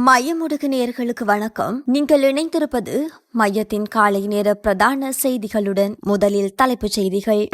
மயமுடுகு நேர்களுக்கு வணக்கம். நீங்கள் இணைந்திருப்பது மையத்தின் காலை நேர பிரதான செய்திகளுடன் முதலில் தலைப்புச் செய்திகள்.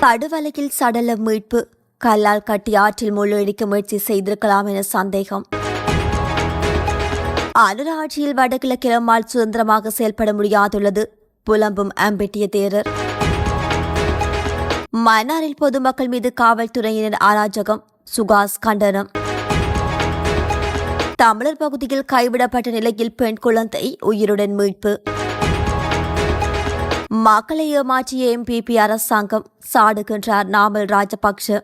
படுவலையில் சடல மீட்பு. கல்லால் கட்டி ஆற்றில் மூழ்கடிக்க முயற்சி செய்திருக்கலாம் என சந்தேகம். அனுர வடகிழக்கிழமால் சுதந்திரமாக செயல்பட முடியாதுள்ளது. புலம்பும் அம்பெட்டிய தேரர். மன்னாரில் பொதுமக்கள் மீது காவல்துறையினர் அராஜகம். சுகாஸ் கண்டனம். தமிழர் பகுதியில் கைவிடப்பட்ட நிலையில் பெண் குழந்தை உயிருடன் மீட்பு. மக்களை ஏமாற்றிய எம்பிபி அரசாங்கம் சாடுகின்றார் நாமல் ராஜபக்ஷ.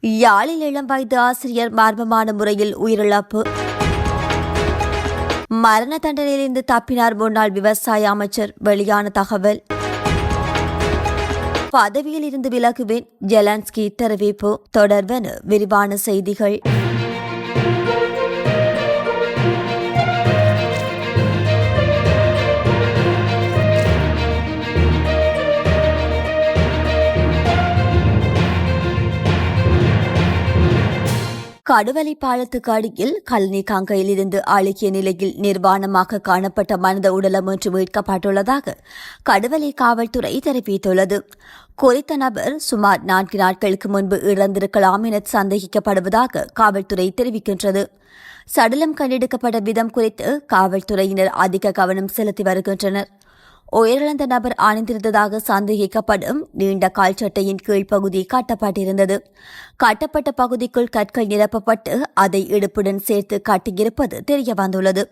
யாழில் இளம் வயது ஆசிரியர் மர்மமான முறையில் உயிரிழப்பு. மரண தண்டனையிலிருந்து தப்பினார் முன்னாள் விவசாய அமைச்சர் வெளியான தகவல். பதவியில் இருந்து விலகுவேன் ஜெலான்ஸ்கி தெரிவிப்பு. தொடர்வன விரிவான செய்திகள். கடுவலை பாலத்துக்கு அடியில் கல்னி கங்கையிலிருந்து அழுகிய நிலையில் நிர்வாணமாக காணப்பட்ட மனித உடலம் ஒன்று மீட்கப்பட்டுள்ளதாக கடுவலை காவல்துறை தெரிவித்துள்ளது. குறித்த நபர் சுமார் நான்கு நாட்களுக்கு முன்பு இறந்திருக்கலாம் என சந்தேகிக்கப்படுவதாக காவல்துறை தெரிவிக்கின்றது. சடலம் கண்டெடுக்கப்பட்ட விதம் குறித்து காவல்துறையினர் அதிக கவனம் செலுத்தி வருகின்றனர். உயிரிழந்த நபர் அணிந்திருந்ததாக சந்தேகிக்கப்படும் நீண்ட கால் சட்டையின் கீழ்ப்பகுதி கட்டப்பட்டிருந்தது. கட்டப்பட்ட பகுதிக்குள் கற்கள் நிரப்பப்பட்டு அதை இடுப்புடன் சேர்த்து கட்டியிருப்பது தெரிய வந்துள்ளது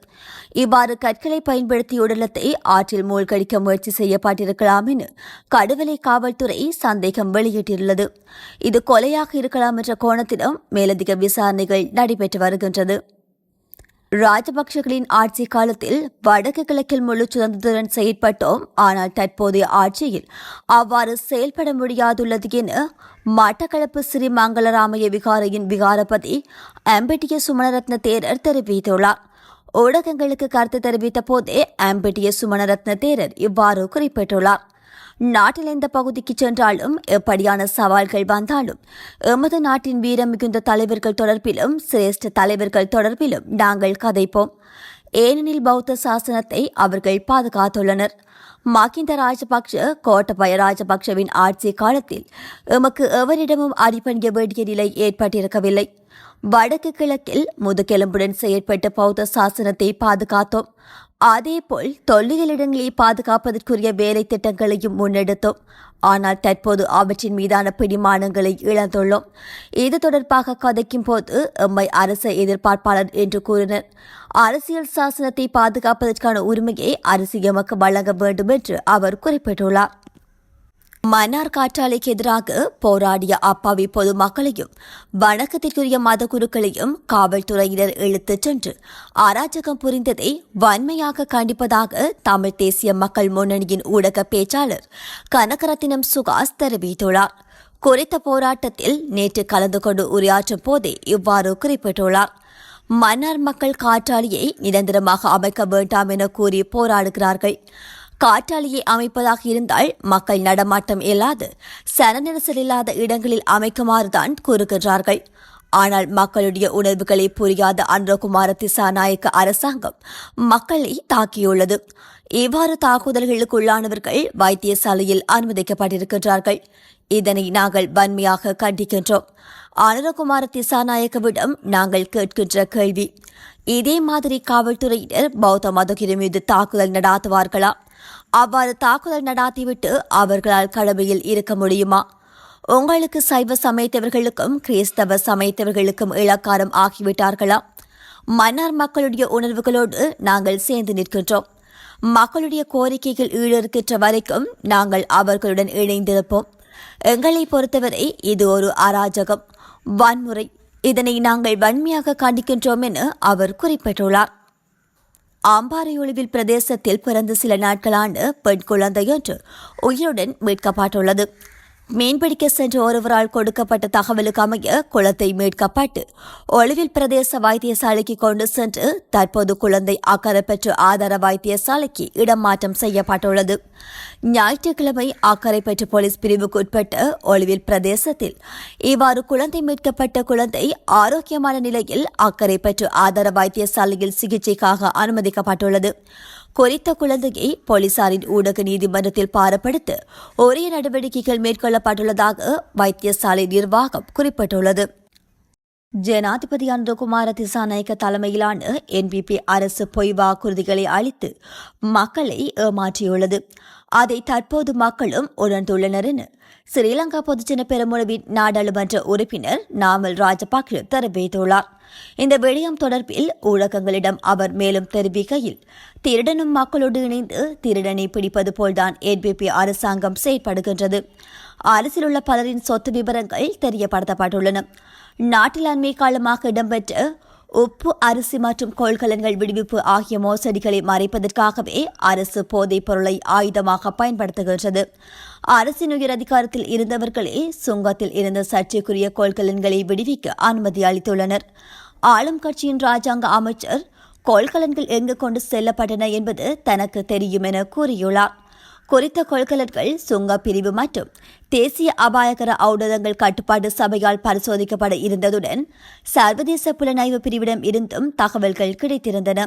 இவ்வாறு கற்களை பயன்படுத்தி உடலத்தை ஆற்றில் மூழ்கடிக்க முயற்சி செய்யப்பட்டிருக்கலாம் என கடுவலை காவல்துறை சந்தேகம் வெளியிட்டுள்ளது இது கொலையாக இருக்கலாம் என்ற கோணத்திலும் மேலதிக விசாரணைகள் நடைபெற்று வருகின்றது. ராஜபக்சகளின் ஆட்சி காலத்தில் வடக்கு கிழக்கில் முழு சுதந்திரத்துடன் செயற்பட்டோம். ஆனால் தற்போதைய ஆட்சியில் அவ்வாறு செயல்பட முடியாதுள்ளது என மட்டக்களப்பு ஸ்ரீ மங்களராமைய விகாரையின் விகாரபதி அம்பெட்டிய சுமணரத்ன தேரர் தெரிவித்துள்ளார். ஊடகங்களுக்கு கருத்து தெரிவித்த போதே அம்பெட்டிய சுமணரத்ன தேரர் இவ்வாறு குறிப்பிட்டுள்ளார். நாட்டில் எந்த பகுதிக்கு சென்றாலும் எப்படியான சவால்கள் வந்தாலும் எமது நாட்டின் வீரம் மிகுந்த தலைவர்கள் தொடர்பிலும் சிரேஷ்ட தலைவர்கள் தொடர்பிலும் நாங்கள் கதைப்போம். ஏனெனில் பௌத்த சாசனத்தை அவர்கள் பாதுகாத்துள்ளனர். மகிந்த ராஜபக்ஷ கோட்டபய ராஜபக்ஷவின் ஆட்சி காலத்தில் எமக்கு எவரிடமும் அடிபணிய வேண்டிய நிலை ஏற்பட்டிருக்கவில்லை. வடக்கு கிழக்கில் முதுகெலும்புடன் செயற்பட்ட பௌத்த சாசனத்தை பாதுகாத்தோம். அதேபோல் தொல்லியல் இடங்களை பாதுகாப்பதற்குரிய வேலை திட்டங்களையும் முன்னெடுத்தோம். ஆனால் தற்போது அவற்றின் மீதான பிடிமானங்களை இழந்துள்ளோம். இது தொடர்பாக கதைக்கும் போது எம்மை அரச எதிர்பார்ப்பாளர் என்று கூறினர். அரசியல் சாசனத்தை பாதுகாப்பதற்கான உரிமையை அரசு எமக்கு வழங்க வேண்டும் என்று அவர் குறிப்பிட்டுள்ளார். மன்னார் காற்றாலைக்கு எதிராக போராடிய அப்பாவி பொதுமக்களையும் வணக்கத்திற்குரிய மத குருக்களையும் காவல்துறையினர் இழுத்துச் சென்று அராஜகம் புரிந்ததை வன்மையாக கண்டிப்பதாக தமிழ் தேசிய மக்கள் முன்னணியின் ஊடக பேச்சாளர் கனகரத்தினம் சுகாஸ் தெரிவித்துள்ளார். குறித்த போராட்டத்தில் நேற்று கலந்து கொண்டு உரையாற்றும் போதே இவ்வாறு குறிப்பிட்டுள்ளார். மன்னார் மக்கள் காற்றாலியை நிரந்தரமாக அமைக்க வேண்டாம் என கூறி போராடுகிறார்கள். காற்றாலியை அமைப்பதாக இருந்தால் மக்கள் நடமாட்டம் இல்லாது சனநெரிசல் இல்லாத இடங்களில் அமைக்குமாறுதான் கூறுகின்றார்கள். ஆனால் மக்களுடைய உணர்வுகளை புரியாத அன்றகுமார திசாநாயக்க அரசாங்கம் மக்களை தாக்கியுள்ளது. இவ்வாறு தாக்குதல்களுக்குள்ளானவர்கள் வைத்தியசாலையில் அனுமதிக்கப்பட்டிருக்கின்றார்கள். இதனை நாங்கள் வன்மையாக கண்டிக்கின்றோம். அனுரகுமார திசாநாயக்கவிடம் நாங்கள் கேட்கின்ற கேள்வி இதே மாதிரி காவல்துறையினர் பௌத்த மதகிரி மீது தாக்குதல் நடாத்துவார்களா? அவ்வாறு தாக்குதல் நடாத்திவிட்டு அவர்களால் கடமையில் இருக்க முடியுமா? உங்களுக்கு சைவ சமைத்தவர்களுக்கும் கிறிஸ்தவ சமைத்தவர்களுக்கும் இலக்காரம் ஆகிவிட்டார்களா? மன்னார் மக்களுடைய உணர்வுகளோடு நாங்கள் சேர்ந்து நிற்கின்றோம். மக்களுடைய கோரிக்கைகள் ஈடேற்கின்ற வரைக்கும் நாங்கள் அவர்களுடன் இணைந்திருப்போம். எங்களை பொறுத்தவரை இது ஒரு அராஜகம். வன்முறை. இதனை நாங்கள் வன்மையாக கண்டிக்கின்றோம் என அவர் குறிப்பிட்டுள்ளார். அம்பாறையொழிவில் பிரதேசத்தில் பிறந்த சில நாட்களான பெண் குழந்தையொன்று உயிருடன் மீட்கப்பட்டுள்ளது. மீன்பிடிக்க சென்ற ஒருவரால் கொடுக்கப்பட்ட தகவலுக்கு அமைய குளத்தை மீட்கப்பட்டு ஒளிவில் பிரதேச வைத்தியசாலைக்கு கொண்டு சென்று தற்போது குழந்தை அக்கறை பெற்று ஆதார வைத்தியசாலைக்கு இடமாற்றம் செய்யப்பட்டுள்ளது. ஞாயிற்றுக்கிழமை அக்கறை பெற்று போலீஸ் பிரிவுக்கு உட்பட்ட ஒளிவில் பிரதேசத்தில் இவ்வாறு குழந்தை மீட்கப்பட்ட குழந்தை ஆரோக்கியமான நிலையில் அக்கறை பெற்று ஆதார வைத்தியசாலையில் சிகிச்சைக்காக அனுமதிக்கப்பட்டுள்ளது. குறித்த குழந்தையை போலீசாரின் ஊடக நீதிமன்றத்தில் பாரப்படுத்த உரிய நடவடிக்கைகள் மேற்கொள்ளப்பட்டுள்ளதாக வைத்தியசாலை நிர்வாகம் குறிப்பிட்டுள்ளது. ஜனாதிபதி அனந்தகுமார திசாநாயக்க தலைமையிலான என்பிபி அரசு பொய் வாக்குறுதிகளை அளித்து மக்களை ஏமாற்றியுள்ளது. அதை தற்போது மக்களும் உணர்ந்துள்ளனர் என ஸ்ரீலங்கா பொதுஜன பெருமுழுவின் நாடாளுமன்ற உறுப்பினர் நாமல் ராஜபக்ஷ தெரிவித்துள்ளார். இந்த விடயம் தொடர்பில் ஊடகங்களிடம் அவர் மேலும் தெரிவிக்கையில் திருடனும் மக்களோடு இணைந்து திருடனை பிடிப்பது போல்தான் என்பிபி அரசாங்கம் செயற்படுகின்றது. அரசில் உள்ள பலரின் சொத்து விவரங்கள் தெரியப்படுத்தப்பட்டுள்ளன. நாட்டில் அண்மை காலமாக இடம்பெற்ற உப்பு அரிசி மற்றும் கொள்கலன்கள் விடுவிப்பு ஆகிய மோசடிகளை மறைப்பதற்காகவே அரசு போதைப் பொருளை ஆயுதமாக பயன்படுத்துகின்றது. அரசின் உயர் அதிகாரத்தில் இருந்தவர்களே சுங்கத்தில் இருந்த சர்ச்சைக்குரிய கொள்கலன்களை விடுவிக்க அனுமதி அளித்துள்ளனர். ஆளும் கட்சியின் ராஜாங்க அமைச்சர் கொள்கலன்கள் எங்கு கொண்டு செல்லப்பட்டன என்பது தனக்கு தெரியும் என கூறியுள்ளார். குறித்த கொள்கலன்கள் சுங்க பிரிவு மற்றும் தேசிய அபாயகர ஔடதங்கள் கட்டுப்பாடு சபையால் பரிசோதிக்கப்பட இருந்ததுடன் சர்வதேச புலனாய்வு பிரிவிடம் இருந்தும் தகவல்கள் கிடைத்திருந்தன.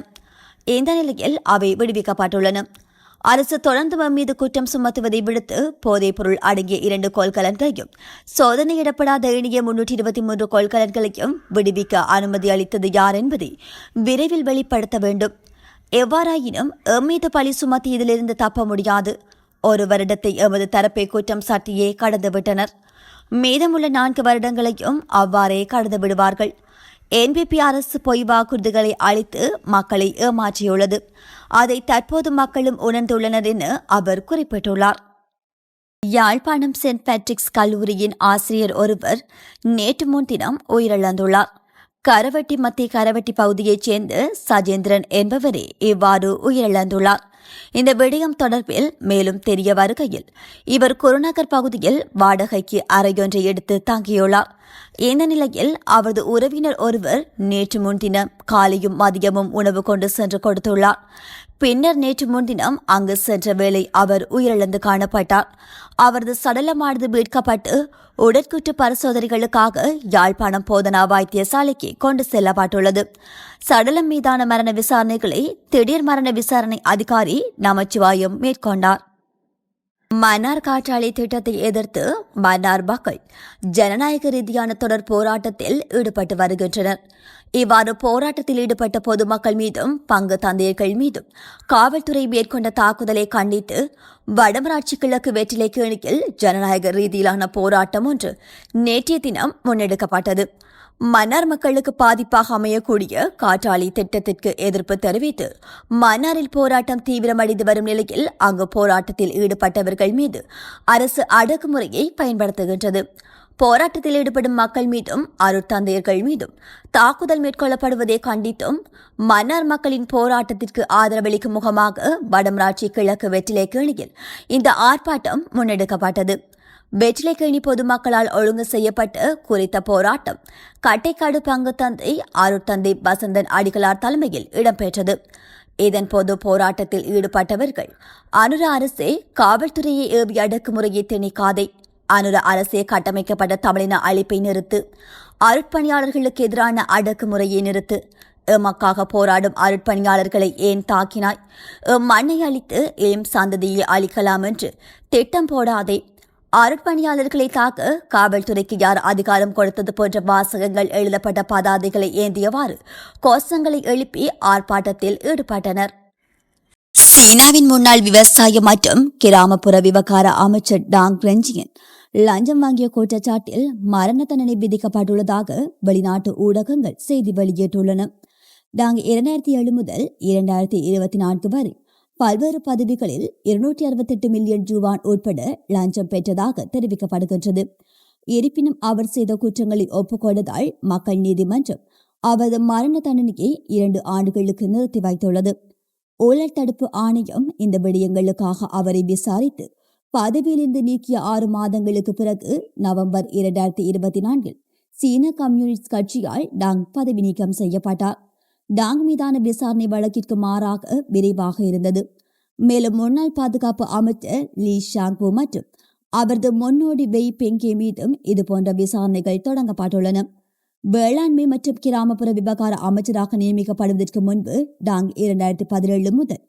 இந்த நிலையில் அவை விடுவிக்கப்பட்டுள்ளன. அரசு தொடர்ந்து மீது குற்றம் சுமத்துவதை விடுத்து போதைப் பொருள் அடங்கிய இரண்டு கொள்கலன்களையும் சோதனையிடப்படாத எண்ணிய முன்னூற்றி இருபத்தி மூன்று கொள்கலன்களையும் விடுவிக்க அனுமதி அளித்தது யார் என்பதை விரைவில் வெளிப்படுத்த வேண்டும். எவ்வாறாயினும் எம்மீது பழி சுமத்தி இதிலிருந்து தப்ப முடியாது. ஒரு வருடத்தை எமது தரப்பை குற்றம் சாட்டியே கடந்துவிட்டனர் மீதமுள்ள நான்கு வருடங்களையும் அவ்வாறே கடந்து விடுவார்கள். என்பிபி அரசு பொய் வாக்குறுதிகளை அளித்து மக்களை ஏமாற்றியுள்ளது. அதை தற்போது மக்களும் உணர்ந்துள்ளனர் என அவர் குறிப்பிட்டுள்ளார். யாழ்ப்பாணம் சென்ட் பேட்ரிக்ஸ் கல்லூரியின் ஆசிரியர் ஒருவர் நேற்று முன்தினம் உயிரிழந்துள்ளார். கரவட்டி மத்திய கரவட்டி பகுதியைச் சேர்ந்த சஜேந்திரன் என்பவரே இவ்வாறு உயிரிழந்துள்ளார். இந்த விடயம் தொடர்பில் மேலும் தெரிய வருகையில் இவர் குருநகர் பகுதியில் வாடகைக்கு அறையொன்றை எடுத்து தங்கியுள்ளார். இந்த நிலையில் அவரது உறவினர் ஒருவர் நேற்று முன்தினம் காலையும் மதியமும் உணவு கொண்டு சென்று கொடுத்துள்ளார். பின்னர் நேற்று முன்தினம் அங்கு சென்ற வேளை அவர் உயிரிழந்து காணப்பட்டார். அவரது சடலமானது மீட்கப்பட்டு உடற்குற்று பரிசோதனைகளுக்காக யாழ்ப்பாணம் போதனா வைத்தியசாலைக்கு கொண்டு செல்லப்பட்டுள்ளது. சடலம் மீதான மரண விசாரணைகளை திடீர் மரண விசாரணை அதிகாரி நமச்சிவாயம் மேற்கொண்டார். மன்னார் காற்றாலை திட்டத்தை எதிர்த்து மன்னார் மக்கள் ஜனநாயக ரீதியான தொடர் போராட்டத்தில் ஈடுபட்டு வருகின்றனர். இவ்வாறு போராட்டத்தில் ஈடுபட்ட பொதுமக்கள் மீதும் பங்கு தந்தையர்கள் மீதும் காவல்துறை மேற்கொண்ட தாக்குதலை கண்டித்து வடமராட்சி கிழக்கு வெற்றிலை கேணியில் ஜனநாயக ரீதியிலான போராட்டம் ஒன்று நேற்றைய தினம் முன்னெடுக்கப்பட்டது. மன்னார் மக்களுக்கு பாதிப்பாக அமையக்கூடிய காற்றாலை திட்டத்திற்கு எதிர்ப்பு தெரிவித்து மன்னாரில் போராட்டம் தீவிரமடைந்து வரும் நிலையில் அங்கு போராட்டத்தில் ஈடுபட்டவர்கள் மீது அரசு அடக்குமுறையை பயன்படுத்துகின்றது. போராட்டத்தில் ஈடுபடும் மக்கள் மீதும் அருட்தந்தையர்கள் மீதும் தாக்குதல் மேற்கொள்ளப்படுவதை கண்டித்தும் மன்னார் மக்களின் போராட்டத்திற்கு ஆதரவளிக்கும் முகமாக வடமராட்சி கிழக்கு வெற்றிலை கிணியில் இந்த ஆர்ப்பாட்டம் முன்னெடுக்கப்பட்டது. வெற்றிலைக்கேணி பொதுமக்களால் ஒழுங்கு செய்யப்பட்டு குறித்த போராட்டம். கட்டைக்காடு பங்கு தந்தை அருட்தந்தை வசந்தன் அடிகளார் தலைமையில் இடம்பெற்றது. இதன் பொது போராட்டத்தில் ஈடுபட்டவர்கள் அனுர அரசே காவல்துறையை ஏவி அடக்குமுறையை திணிக்காதே. அனுர அரசே கட்டமைக்கப்பட்ட தமிழின அழைப்பை நிறுத்து. அருட்பணியாளர்களுக்கு எதிரான அடக்குமுறையை நிறுத்து. எமக்காக போராடும் அருட்பணியாளர்களை ஏன் தாக்கினாய்? மண்ணை அழித்து ஏம் சந்ததியை அழிக்கலாம் என்று திட்டம் போடாதே. அருட்பணியாளர்களை தாக்க காவல்துறைக்கு யார் அதிகாரம் கொடுத்தது போன்ற வாசகங்கள் எழுதப்பட்ட பதாதைகளை ஏந்தியவாறு கோஷங்களை எழுப்பி ஆர்ப்பாட்டத்தில் ஈடுபட்டனர். சீனாவின் முன்னாள் விவசாய மற்றும் கிராமப்புற விவகார அமைச்சர் டாங் ரெஞ்சியன் லஞ்சம் வாங்கிய குற்றச்சாட்டில் மரண தண்டனை விதிக்கப்பட்டுள்ளதாக வெளிநாட்டு ஊடகங்கள் செய்தி வெளியிட்டுள்ளன. டாங் இரண்டாயிரத்தி ஏழு முதல் இரண்டாயிரத்தி இருபத்தி நான்கு வரை பல்வேறு பதவிகளில் இருநூற்றி அறுபத்தெட்டு மில்லியன் ஜூவான் உட்பட லஞ்சம் பெற்றதாக தெரிவிக்கப்படுகின்றது. இருப்பினும் அவர் செய்த குற்றங்களை ஒப்புக்கொண்டதால் மக்கள் நீதிமன்றம் அவரது மரண தண்டனையை இரண்டு ஆண்டுகளுக்கு நிறுத்தி வைத்துள்ளது. ஊழல் தடுப்பு ஆணையம் இந்த விடயங்களுக்காக அவரை விசாரித்து பதவியிலிருந்து நீக்கிய ஆறு மாதங்களுக்கு பிறகு நவம்பர் இரண்டாயிரத்தி இருபத்தி நான்கில் சீன கம்யூனிஸ்ட் கட்சியால் டாங் பதவி நீக்கம் செய்யப்பட்டார். டாங் மீதான விசாரணை வழக்கிற்கு மாறாக விரைவாக இருந்தது. மேலும் முன்னாள் பாதுகாப்பு அமைச்சர் லீ ஷாங்பு மற்றும் அவரது முன்னோடி வெய் பெங்கே மீதும் இதுபோன்ற விசாரணைகள் தொடங்கப்பட்டுள்ளன. வேளாண்மை மற்றும் கிராமப்புற விவகார அமைச்சராக நியமிக்கப்படுவதற்கு முன்பு டாங் இரண்டாயிரத்தி பதினேழு முதல்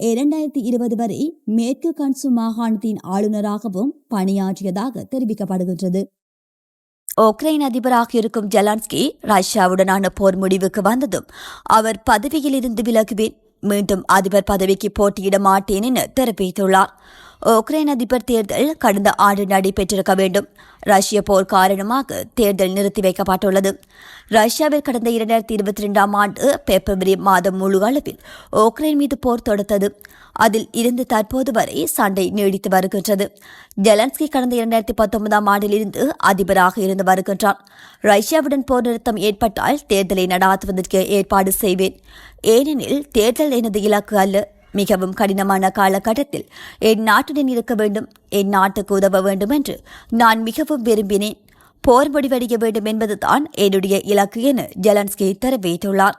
இரண்டாயிரத்தி இருபது வரை மேற்கு கன்சு மாகாணத்தின் ஆளுநராகவும் பணியாற்றியதாக தெரிவிக்கப்படுகின்றது. உக்ரைன் அதிபராக இருக்கும் ஜலான்ஸ்கி ரஷ்யாவுடனான போர் முடிவுக்கு வந்ததும் அவர் பதவியில் இருந்து விலகுவேன் மீண்டும் அதிபர் பதவிக்கு போட்டியிட மாட்டேன் என தெரிவித்துள்ளார். உக்ரைன் அதிபர் தேர்தல் கடந்த ஆண்டு நடைபெற்றிருக்க வேண்டும். ரஷ்ய போர் காரணமாக தேர்தல் நிறுத்தி வைக்கப்பட்டுள்ளது. ரஷ்யாவில் கடந்த இரண்டாயிரத்தி இருபத்தி ரெண்டாம் ஆண்டு பிப்ரவரி மாதம் முழு அளவில் உக்ரைன் மீது போர் தொடுத்தது. அதில் இருந்து தற்போது வரை சண்டை நீடித்து வருகின்றது. ஜெலன்ஸ்கி கடந்த இரண்டாயிரத்தி பத்தொன்பதாம் ஆண்டிலிருந்து அதிபராக இருந்து வருகின்றார் ரஷ்யாவுடன் போர் நிறுத்தம் ஏற்பட்டால் தேர்தலை நடாத்துவதற்கு ஏற்பாடு செய்வேன். ஏனெனில் தேர்தல் எனது இலக்கு அல்ல. மிகவும் கடினமான காலகட்டத்தில் என் நாட்டுடன் இருக்க வேண்டும் என் நாட்டுக்கு உதவ வேண்டும் என்று நான் மிகவும் விரும்பினேன். போர் முடிவடைய வேண்டும் என்பதுதான் என்னுடைய இலக்கு என ஜெலன்ஸ்கி தெரிவித்துள்ளார்.